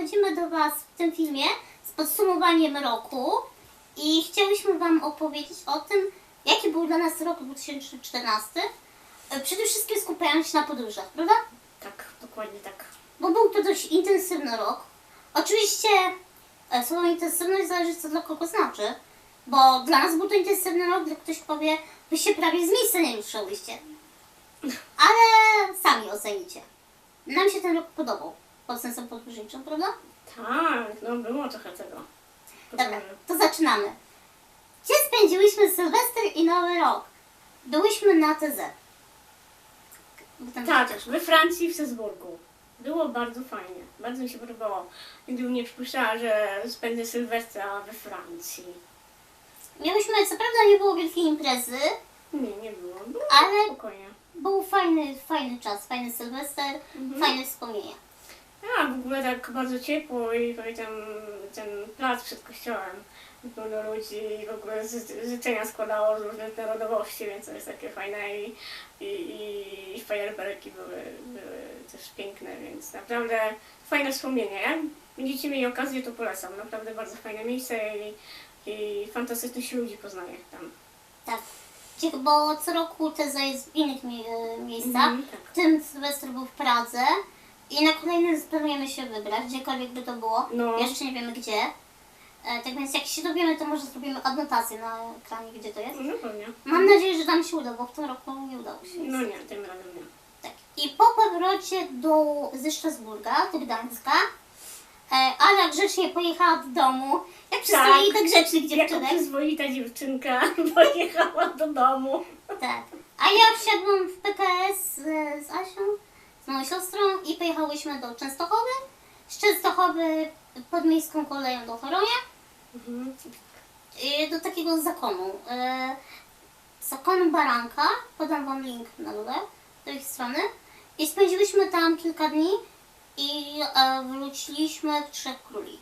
wychodzimy do Was w tym filmie z podsumowaniem roku i chciałyśmy Wam opowiedzieć o tym, jaki był dla nas rok 2014. E, Przede wszystkim skupiając się na podróżach, prawda? Tak, dokładnie tak. Bo był to dość intensywny rok. Oczywiście e, słowo intensywność zależy co dla kogo znaczy, bo dla nas był to intensywny rok, dla ktoś powie, wy się prawie z miejsca nie ruszyłyście. Ale sami ocenicie. Nam się ten rok podobał pod sensem podróżniczym, prawda? Tak, no było trochę tego. Dobra, to zaczynamy. Gdzie spędziłyśmy Sylwester i Nowy Rok? Byłyśmy na TZ. Tak, we Francji, w Salzburgu. Było bardzo fajnie. Bardzo mi się podobało. Nigdy bym nie przypuszczała, że spędzę Sylwestra we Francji. Miałyśmy, co prawda nie było wielkiej imprezy, Nie, nie było. Było Ale- spokojnie. Był fajny, fajny czas, fajny Sylwester, Mhm. fajne wspomnienia. A, w ogóle tak bardzo ciepło i pamiętam ten plac przed kościołem. Pełno ludzi i w ogóle życzenia składało z różnych narodowości, więc to jest takie fajne i, i, i, i fajerwerki były, były też piękne, więc naprawdę fajne wspomnienia. Jak będziecie mieli okazję, to polecam. Naprawdę bardzo fajne miejsce i, i fantastycznych ludzi poznaję tam. Tak. Bo co roku Teza jest w innych mie- e, miejscach. Mhm, tak. Tym Sylwester był w Pradze. I na kolejny planujemy się wybrać, gdziekolwiek by to było. No. Jeszcze nie wiemy gdzie. E, tak więc jak się dowiemy, to może zrobimy adnotację na ekranie, gdzie to jest. No pewnie. Mam nadzieję, że nam się uda, bo w tym roku nie udało się. No nie, tym razem nie. Tak. I po powrocie do, ze Strasburga, do Gdańska, e, Ala grzecznie pojechała do domu. Jak przystojita tak. grzecznych Jako dziewczynek. przyzwoita dziewczynka pojechała do domu. Tak. A ja wsiadłam w PKS z, z Asią, moją siostrą i pojechałyśmy do Częstochowy. Z Częstochowy pod miejską koleją do Choronia Mhm. i do takiego zakonu. E, zakonu Baranka. Podam Wam link na dole do ich strony. I spędziłyśmy tam kilka dni i e, wróciliśmy w Trzech Króli.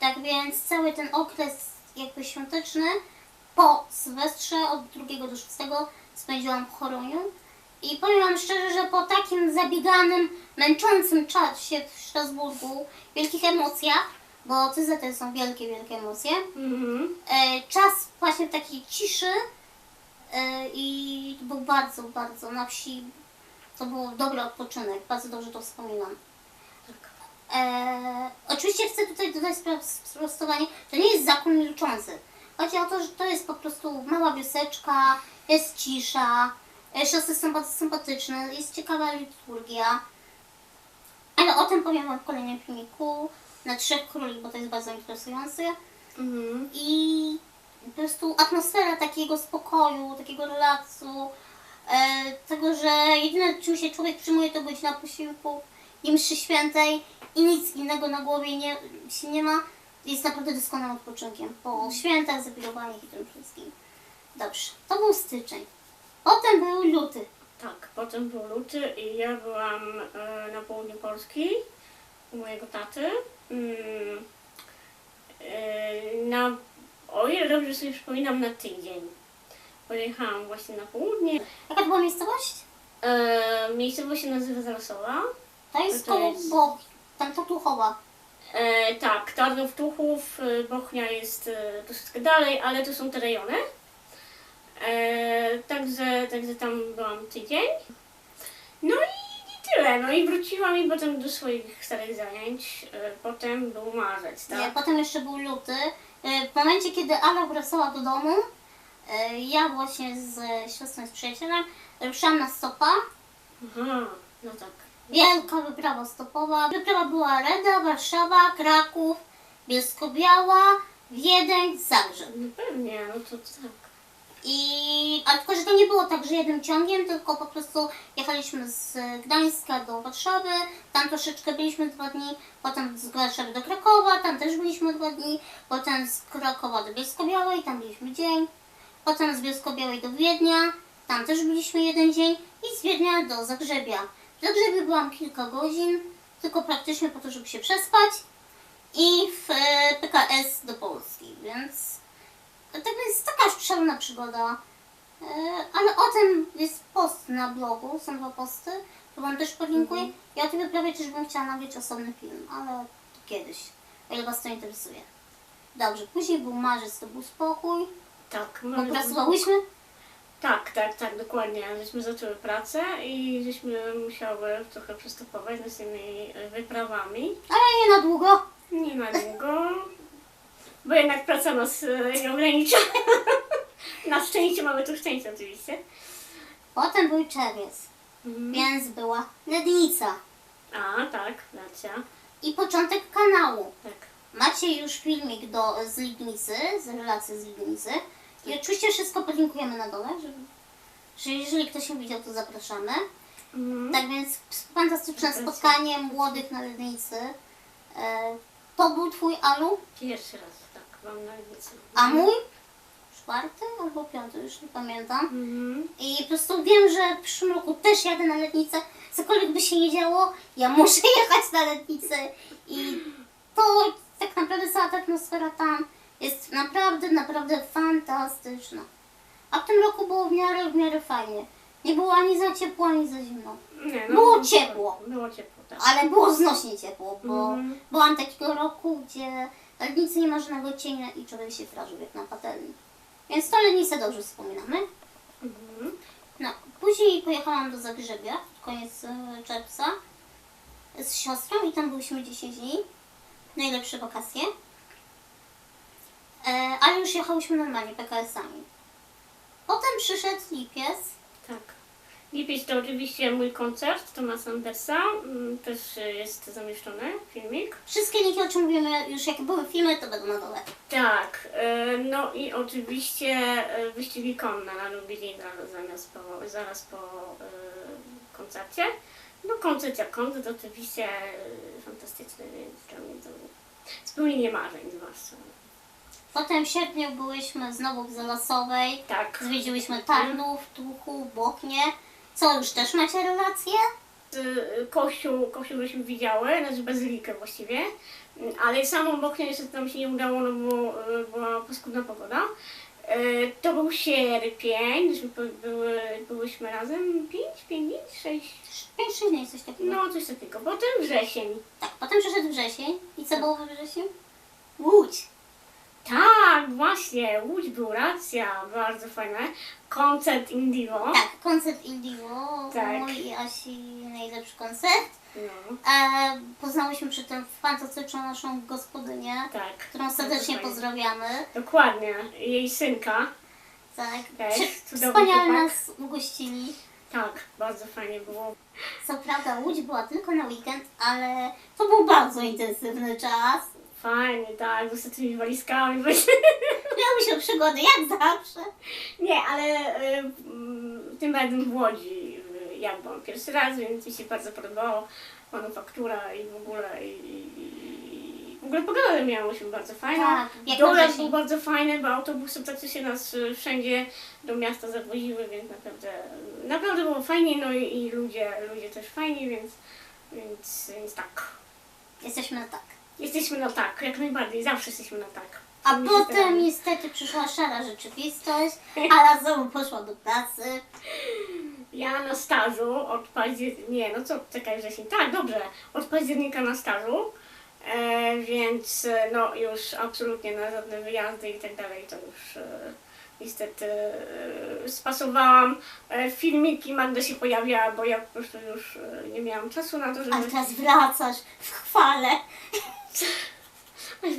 Tak więc cały ten okres jakby świąteczny po Sylwestrze od 2 do 6 spędziłam w Choroniu. I powiem Wam szczerze, że po takim zabieganym, męczącym czasie w Strasburgu, wielkich emocjach, bo to są wielkie, wielkie emocje, Mhm. e, czas właśnie takiej ciszy e, i był bardzo, bardzo na wsi. To był dobry odpoczynek, bardzo dobrze to wspominam. Tak. E, oczywiście chcę tutaj dodać sprostowanie, to nie jest zakon milczący. Chodzi o to, że to jest po prostu mała wioseczka, jest cisza, siostry są bardzo sympatyczne, jest ciekawa liturgia. Ale o tym powiem Wam w kolejnym filmiku na Trzech Króli, bo to jest bardzo interesujące. Mhm. I po prostu atmosfera takiego spokoju, takiego relaksu, e, tego, że jedyne czym się człowiek przyjmuje to godzina posiłku i mszy świętej i nic innego na głowie nie, się nie ma, jest naprawdę doskonałym odpoczynkiem po świętach, zawirowaniach i tym wszystkim. Dobrze, to był styczeń. Potem był luty. Tak, potem był luty i ja byłam e, na południu Polski u mojego taty. Mm, e, na, o ile dobrze sobie przypominam, na tydzień. Pojechałam właśnie na południe. Jaka to była miejscowość? E, miejscowość się nazywa Zarasowa. To jest To koło jest- Bo, tam to Tuchowa. E, tak, Tarnów Tuchów, e, Bochnia jest e, troszeczkę dalej, ale to są te rejony. E, także, także tam byłam tydzień. No i, i tyle. No i wróciłam i potem do swoich starych zajęć. E, potem był marzec, Nie, tak? potem jeszcze był luty. E, W momencie, kiedy Ala wracała do domu, ja właśnie z siostrą z przyjacielem ruszałam na stopa. Aha, no tak. Wielka wyprawa stopowa. Wyprawa była Reda, Warszawa, Kraków, Bielsko-Biała, Wiedeń, Zagrzeb. No pewnie, no to tak. I, ale tylko, że to nie było tak, że jednym ciągiem, tylko po prostu jechaliśmy z Gdańska do Warszawy, tam troszeczkę byliśmy dwa dni, potem z Warszawy do Krakowa, tam też byliśmy dwa dni, potem z Krakowa do Bielsko-Białej, tam byliśmy dzień, potem z Bielsko-Białej do Wiednia, tam też byliśmy jeden dzień i z Wiednia do Zagrzebia. W Zagrzebiu byłam kilka godzin, tylko praktycznie po to, żeby się przespać i w e, PKS do Polski, więc szalona przygoda. E, ale o tym jest po post na blogu, są dwa posty, to wam też podlinkuję. Ja o tym wyprawie też bym chciała nagrać osobny film, ale kiedyś, o ile was to interesuje. Dobrze, później był marzec, to był spokój, Tak, mamy- pracowałyśmy. Tak, tak, tak, dokładnie. Żeśmy zaczęły pracę i żeśmy musiały trochę przystopować z tymi wyprawami. Ale nie na długo. Nie na długo, bo jednak praca nas e, nie ogranicza. Na szczęście mamy tu szczęście oczywiście. Potem był czerwiec, Mhm. więc była lednica A, tak, racja. i początek kanału. Tak. Macie już filmik do, z Lignicy, z relacji z Lignicy. I oczywiście wszystko podlinkujemy na dole, żeby, że jeżeli ktoś nie widział, to zapraszamy. Mhm. Tak więc fantastyczne spotkanie młodych na Legnicy. E, to był twój Alu, Pierwszy raz, tak, mam na ulicy. a mój czwarty albo piąty, już nie pamiętam. Mhm. I po prostu wiem, że w przyszłym roku też jadę na letnicę. Cokolwiek by się nie działo, ja muszę jechać na letnicę. I to tak naprawdę cała ta atmosfera tam jest naprawdę, naprawdę fantastyczna. A w tym roku było w miarę, w miarę fajnie. Nie było ani za ciepło, ani za zimno. Nie, Było ciepło. Było ciepło, tak. Ale było znośnie ciepło, bo Mhm. byłam takiego roku, gdzie na letnicy nie ma żadnego cienia i człowiek się frażył jak na patelni. Więc to letnicę dobrze wspominamy. Mhm. No, później pojechałam do Zagrzebia, koniec e, czerwca, z siostrą i tam byliśmy 10 dni. Najlepsze wakacje. E, ale już jechałyśmy normalnie, PKS-ami. Potem przyszedł lipiec. Tak. Lipiec to oczywiście mój koncert Tomasa Andersa. Mm, Też e, jest zamieszczony filmik. Wszystkie linki, o czym mówimy, już jak były filmy, to będą na dole. Tak. e, No i oczywiście e, wyścigi konne na Lublina zamiast po, zaraz po koncercie. No koncert jak koncert oczywiście fantastyczny, więc dla mnie to spełnienie marzeń zwłaszcza. Potem w sierpniu byłyśmy znowu w Zalasowej. Tak. Zwiedziłyśmy Tarnów, Tuchu, Boknie. Co, już też macie relacje? Y, Kościół, kościół żeśmy widziały, znaczy bazylikę właściwie, ale samą Boknię niestety nam się nie udało, no bo y, była paskudna pogoda. Y, To był sierpień, były, byłyśmy razem 5, 5 dni, 6, 5-6 dni, coś takiego. no coś takiego. Potem wrzesień. Tak, potem przyszedł wrzesień. I co było we wrześniu? Łódź. Tak, właśnie, Łódź był, racja, bardzo fajne. Koncert Indigo. Tak, koncert Indigo. Tak. Mój i Asi najlepszy koncert. No, E, poznałyśmy przy tym fantastyczną naszą gospodynię, tak. którą serdecznie pozdrawiamy. Dokładnie, jej synka. Tak, Też, Przy- cudowny wspaniale chłopak. nas ugościli. Tak, bardzo fajnie było. Co prawda Łódź była tylko na weekend, ale to był bardzo intensywny czas. Fajnie, tak, z tymi walizkami. Miały się przygody, jak zawsze. Nie, ale y, mm, tym razem w Łodzi y, ja byłam pierwszy raz, więc mi się bardzo podobało manufaktura i w ogóle i, i, w ogóle pogodę miałyśmy bardzo fajną. Tak, jak na Dojazd wrzesień. był bardzo fajny, bo autobusy tacy się nas y, wszędzie do miasta zawoziły, więc naprawdę, naprawdę było fajnie, no i, i ludzie, ludzie też fajni, więc, więc, więc tak. Jesteśmy na tak. Jesteśmy na tak, jak najbardziej, zawsze jesteśmy na tak. A potem niestety przyszła szara rzeczywistość, a znowu poszła do pracy. Ja na stażu od października, nie no co, czekaj wrzesień, tak dobrze, od października na stażu, e, więc no już absolutnie na żadne wyjazdy i tak dalej to już e, niestety e, spasowałam. E, filmiki Magda się pojawiała, bo ja po prostu już e, nie miałam czasu na to, żeby... Ale teraz wracasz w chwale.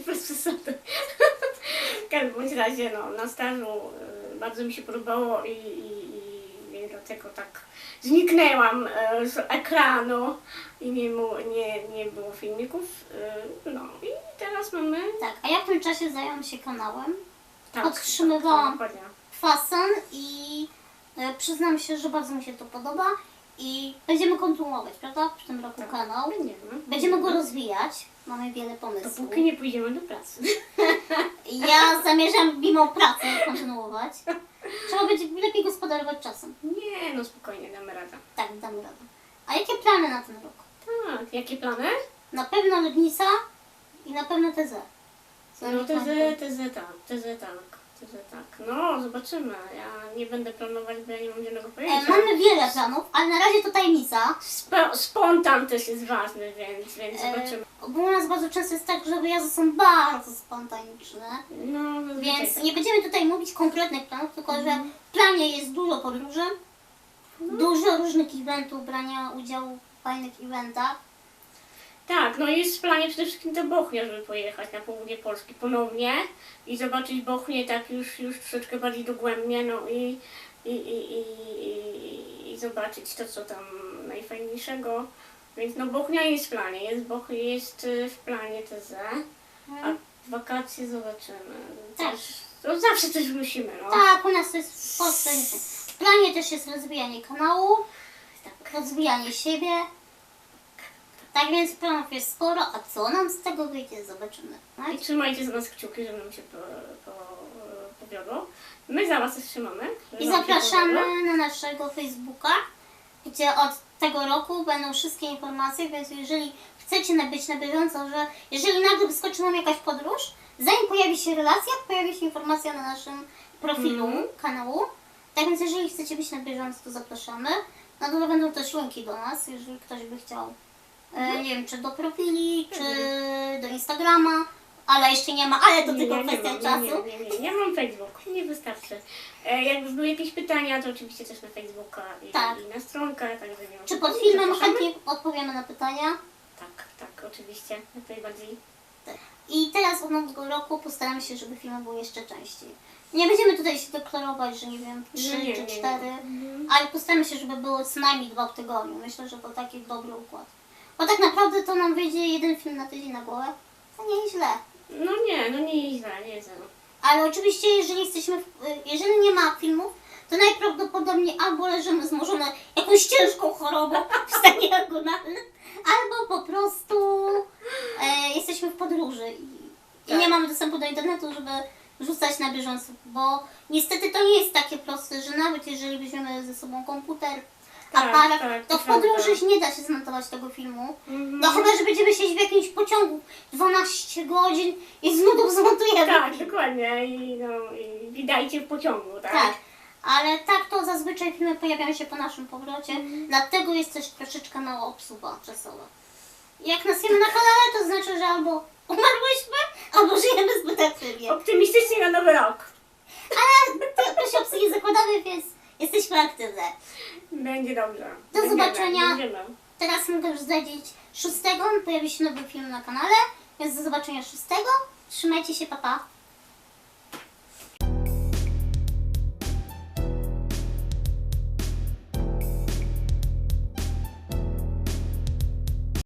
Bez przesady. W każdym razie no, na stażu bardzo mi się podobało i, i, i, dlatego tak zniknęłam z ekranu i nie, nie, nie było filmików. No i teraz mamy... Tak, a ja w tym czasie zajęłam się kanałem. Tak, Podtrzymywałam. Tak, i e, przyznam się, że bardzo mi się to podoba i będziemy kontynuować, prawda? W tym roku Tak. kanał. Będziemy. Będziemy go rozwijać. Mamy wiele pomysłów. Dopóki nie pójdziemy do pracy. Ja zamierzam mimo pracy kontynuować. Trzeba będzie lepiej gospodarować czasem. Nie, no spokojnie, damy radę. Tak, damy radę. A jakie plany na ten rok? Tak, jakie plany? Na pewno Legnica i na pewno TZ. No TZ, TZ tak, TZ tak, TZ tak. No zobaczymy. Ja nie będę planować, bo ja nie mam zielonego E, pojęcia. mamy wiele planów, ale na razie to tajemnica. Spo, spontan też jest ważny, więc, więc E, zobaczymy. bo u nas bardzo często jest tak, że wyjazdy są bardzo spontaniczne. No, Więc tak. nie będziemy tutaj mówić konkretnych planów, tylko że w planie jest dużo podróży, dużo różnych eventów, brania udziału w fajnych eventach. Tak, no jest w planie przede wszystkim do Bochnia, żeby pojechać na południe Polski ponownie i zobaczyć Bochnię tak już, już troszeczkę bardziej dogłębnie, no i, i, i, i, i, zobaczyć to, co tam najfajniejszego. Więc no Bochnia jest w planie, jest, Boch, jest y, w planie TZ, a wakacje zobaczymy. Tak. Też, no zawsze coś wymyślimy, no. Tak, u nas to jest w Polsce. W planie też jest rozwijanie kanału, Tak. rozwijanie siebie. Tak więc planów jest sporo, a co nam z tego wyjdzie, zobaczymy. Tak? I trzymajcie za nas kciuki, żeby nam się po, po, powiodło. My za was też trzymamy. I zapraszamy na naszego Facebooka, gdzie od tego roku będą wszystkie informacje, więc jeżeli chcecie być na bieżąco, że jeżeli nagle wyskoczy nam jakaś podróż, zanim pojawi się relacja, pojawi się informacja na naszym profilu Mhm. kanału. Tak więc jeżeli chcecie być na bieżąco, to zapraszamy. Na dole będą też linki do nas, jeżeli ktoś by chciał, nie wiem, czy do profili, czy do Instagrama, ale jeszcze nie ma, ale to tylko kwestia czasu. Nie, nie, nie, nie. Ja mam Facebook, nie wystarczy. E, jakby były jakieś pytania, to oczywiście też na Facebooka i, Tak. i na stronkę. Także nie Czy pod filmem chętnie odpowiemy na pytania. Tak, tak, oczywiście, jak najbardziej. I teraz od nowego roku postaramy się, żeby filmy były jeszcze częściej. Nie będziemy tutaj się deklarować, że nie wiem, trzy Nie, nie, czy nie, nie. cztery, Mhm. ale postaramy się, żeby było co najmniej dwa w tygodniu. Myślę, że to taki dobry układ. Bo tak naprawdę to nam wyjdzie jeden film na tydzień na głowę. To nie jest źle. No nie, no nie źle, nie źle. Ale oczywiście, jeżeli jesteśmy, w, jeżeli nie ma filmów, to najprawdopodobniej albo leżymy zmożone jakąś ciężką chorobą w stanie agonalnym, albo po prostu e, jesteśmy w podróży i, i Tak. nie mamy dostępu do internetu, żeby rzucać na bieżąco, bo niestety to nie jest takie proste, że nawet jeżeli weźmiemy ze sobą komputer, Tak, aparat, tak, to to w podróży prawda. nie da się zmontować tego filmu. Mhm. No chyba, że będziemy siedzieć w jakimś pociągu 12 godzin i z nudów zmontujemy Tak, dokładnie. I, no, i witajcie w pociągu, tak? Tak, ale tak to zazwyczaj filmy pojawiają się po naszym powrocie, dlatego jest też troszeczkę mała obsługa czasowa. Jak nas jemy na kanale, to znaczy, że albo umarłyśmy, albo żyjemy zbyt aktywnie. Optymistycznie na nowy rok. Ale tylko się obsługi zakładamy, więc jesteśmy aktywne. Będzie dobrze. Do Będziemy, zobaczenia. Będziemy. Teraz mogę już zdradzić 6. Pojawi się nowy film na kanale, więc do zobaczenia 6. Trzymajcie się, papa.